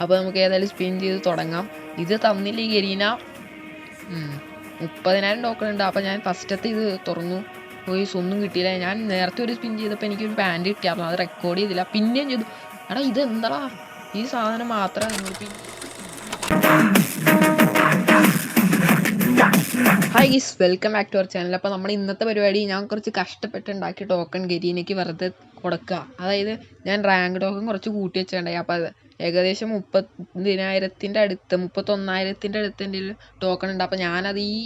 അപ്പോൾ നമുക്ക് ഏതായാലും സ്പിൻ ചെയ്ത് തുടങ്ങാം. ഇത് തന്നില്ല ഈ ഗരീന. മുപ്പതിനായിരം ടോക്കൺ ഉണ്ട്. അപ്പോൾ ഞാൻ ഫസ്റ്റത്തെ ഇത് തുറന്നു. പോയി ഒന്നും കിട്ടിയില്ല. ഞാൻ നേരത്തെ ഒരു സ്പിൻ ചെയ്തപ്പോൾ എനിക്കൊരു പാന്റ് കിട്ടിയായിരുന്നു അത് റെക്കോർഡ് ചെയ്തില്ല. പിന്നെയും ചെയ്തു. എടാ ഇത് എന്താടാ? ഈ സാധനം മാത്രമേ നിങ്ങൾക്ക് hi guys welcome back to our channel അപ്പോൾ നമ്മൾ ഇന്നത്തെ പരിപാടി ഞാൻ കുറച്ച് കഷ്ടപ്പെട്ട് ഉണ്ടാക്കിയ ടോക്കൺ ഗരീനയ്ക്ക് വെറുതെ കൊടുക്കുക അതായത് ഞാൻ റാങ്ക് ടോക്കൺ കുറച്ച് കൂട്ടി വെച്ചിട്ടുണ്ടായി. അപ്പോൾ അത് ഏകദേശം മുപ്പതിനായിരത്തിന്റെ അടുത്ത് മുപ്പത്തൊന്നായിരത്തിന്റെ അടുത്ത് എന്റെ ടോക്കൺ ഉണ്ട്. അപ്പോൾ ഞാനത് ഈ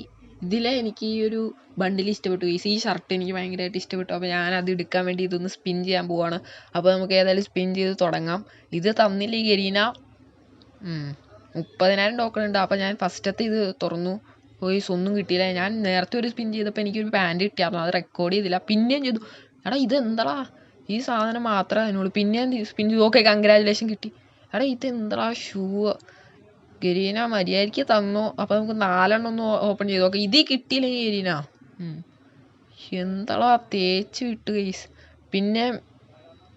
ഇതിലെ എനിക്ക് ഈ ഒരു ബണ്ടിൽ ഇഷ്ടപ്പെട്ടു. ഈ ഈ ഷർട്ട് എനിക്ക് ഭയങ്കരമായിട്ട് ഇഷ്ടപ്പെട്ടു. അപ്പോൾ ഞാനത് എടുക്കാൻ വേണ്ടി ഇതൊന്ന് സ്പിൻ ചെയ്യാൻ പോവാണ്. അപ്പോൾ നമുക്ക് ഏതായാലും സ്പിൻ ചെയ്ത് തുടങ്ങാം. ഇത് തന്നില്ല ഈ ഗരീന. മുപ്പതിനായിരം ടോക്കൺ ഉണ്ട്. അപ്പോൾ ഞാൻ ഫസ്റ്റത്തെ ഇത് തുറന്നു. പോയി ഒന്നും കിട്ടിയില്ല. ഞാൻ നേരത്തെ ഒരു സ്പിൻ ചെയ്തപ്പോൾ എനിക്കൊരു പാന്റ് കിട്ടിയായിരുന്നു. അത് റെക്കോർഡ് ചെയ്തില്ല. പിന്നെയും ചെയ്തു. എടാ ഇത് എന്താടാ ഈ സാധനം മാത്രമേ അതിനുള്ളൂ. പിന്നെ പിന്നെ ഓക്കെ കൺഗ്രാജുലേഷൻ കിട്ടി. എടാ ഇത് എന്താ ഷൂ ഗരീന മര്യാദയ്ക്ക് തന്നു. അപ്പം നമുക്ക് നാലെണ്ണം ഒന്ന് ഓപ്പൺ ചെയ്ത്. നോക്കാം ഇതിൽ കിട്ടിയില്ല ഗരീന? എന്താ എന്താടാ തേച്ച് വിട്ട് ഗൈസ് പിന്നെ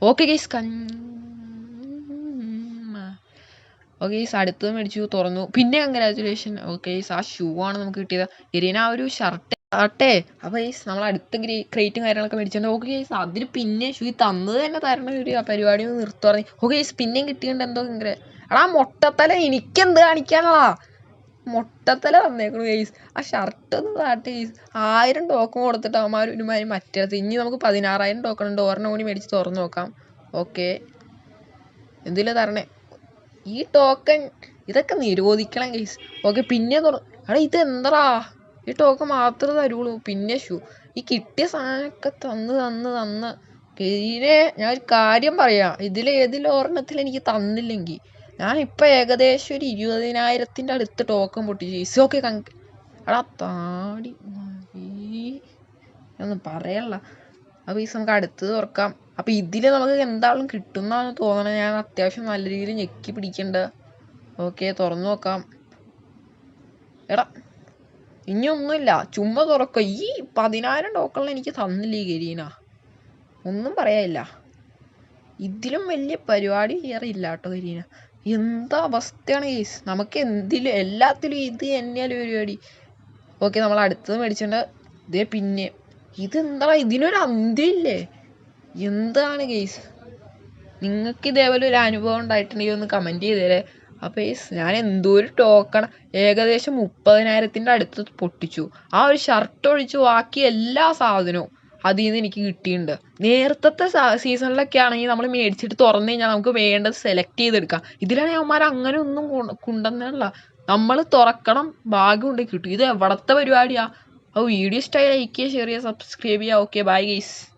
ഓക്കെ ഗൈസ് ഓക്കെ ഗൈസ് അടുത്തത് മേടിച്ചു തുറന്നു. പിന്നെ കൺഗ്രാജുലേഷൻ ഓക്കെ ഗൈസ് ആ ഷൂ ആണ് നമുക്ക് കിട്ടിയത്. ഗരീന ആ ഒരു ഷർട്ട് ആട്ടെ അപ്പോൾ ഈ നമ്മൾ അടുത്ത ക്രേറ്റും കാര്യങ്ങളൊക്കെ മേടിച്ചു ഓക്കെ അതിന് പിന്നെ ഷൂ തന്നത് തന്നെ തരണ ഒരു പരിപാടി ഒന്ന് പറഞ്ഞു. ഓക്കെ ഗൈസ് പിന്നെയും കിട്ടിയിട്ടുണ്ട് എന്തോ ഭയങ്കര എടാ മൊട്ടത്തല എനിക്കെന്ത് കാണിക്കാനാ? മൊട്ടത്തല തന്നേക്കണു ഗൈസ് ആ ഷർട്ട് ഒന്ന് താട്ടെ ഗൈസ് ആയിരം ടോക്കൺ കൊടുത്തിട്ട് അവന്മാർ ഒരുമാതിരി മറ്റേടത്ത് ഇനി നമുക്ക് പതിനാറായിരം ടോക്കൺ ഉണ്ട്. ഒരെണ്ണം കൂടി മേടിച്ച് തുറന്ന് നോക്കാം. ഓക്കെ എന്തില്ല തരണേ? ഈ ടോക്കൺ ഇതൊക്കെ നിരോധിക്കണം ഗെയ്സ് ഓക്കെ പിന്നെ തുറ എടാ ഇത് എന്താടാ ഈ ടോക്കൺ മാത്രമേ തരുള്ളൂ. പിന്നെ ഷൂ ഈ കിട്ടിയ സാധനമൊക്കെ തന്ന് തന്ന് തന്ന്. പിന്നെ ഞാൻ ഒരു കാര്യം പറയാം. ഇതിൽ ഏതിൽ ഒരെണ്ണത്തിൽ എനിക്ക് തന്നില്ലെങ്കിൽ ഞാൻ ഇപ്പം ഏകദേശം ഒരു ഇരുപതിനായിരത്തിന്റെ അടുത്ത് ടോക്കൺ പൊട്ടിച്ചു. ഈസി ഓക്കെ കണക്ക് എടാ താടി. ഒന്നും പറയല്ല അപ്പോൾ ഈ നമുക്ക് അടുത്തത് തുറക്കാം. അപ്പോൾ ഇതിൽ നമുക്ക് എന്താളും കിട്ടുന്നതാണ് തോന്നണത് ഞാൻ അത്യാവശ്യം നല്ല രീതിയിൽ ഞെക്കി പിടിക്കണ്ട. ഓക്കെ തുറന്നു നോക്കാം. എടാ ഇനി ഒന്നുമില്ല. ചുമ്മാ തുറക്കുക ഈ പതിനായിരം ടോക്കണിൽ എനിക്ക് തന്നില്ല ഈ ഗരീന ഒന്നും പറയാനില്ല. ഇതിലും വലിയ പരിപാടി വേറെ ഇല്ല കേട്ടോ ഗരീന എന്താ അവസ്ഥയാണ് കേസ് നമുക്ക് എന്തിലും എല്ലാത്തിലും ഇത് തന്നെയല്ലേ പരിപാടി. ഓക്കെ നമ്മൾ അടുത്തത് മേടിച്ചിട്ടുണ്ട് ഇതേ പിന്നെ. ഇതെന്താ? ഇതിനൊരു അന്ത്യമില്ലേ എന്താണ് കേസ് നിങ്ങൾക്ക് ഇതേപോലെ ഒരു അനുഭവം ഉണ്ടായിട്ടുണ്ടെങ്കിൽ ഒന്ന് കമന്റ് ചെയ്തേരെ. അപ്പോൾ ഈ ഞാൻ എന്തോ ഒരു ടോക്കൺ ഏകദേശം മുപ്പതിനായിരത്തിന്റെ അടുത്ത് പൊട്ടിച്ചു. ആ ഒരു ഷർട്ട് ഒഴിച്ച് ബാക്കി എല്ലാ സാധനവും അതിൽ നിന്ന് എനിക്ക് കിട്ടിയിട്ടുണ്ട്. നേരത്തെ സീസണിലൊക്കെ ആണെങ്കിൽ നമ്മൾ മേടിച്ചിട്ട് തുറന്നു കഴിഞ്ഞാൽ നമുക്ക് വേണ്ടത് സെലക്ട് ചെയ്തെടുക്കാം. ഇതിലാണെങ്കിൽ അവന്മാർ അങ്ങനെ ഒന്നും കൊണ്ടുവന്നില്ല നമ്മൾ തുറക്കണം ഭാഗ്യം ഉണ്ടെങ്കിൽ കിട്ടും. ഇത് എവിടത്തെ പരിപാടിയാ? ഓ വീഡിയോ ഇഷ്ടമായി ലൈക്ക് ചെയ്യുക ഷെയർ ചെയ്യുക സബ്സ്ക്രൈബ് ചെയ്യുക. Okay bye guys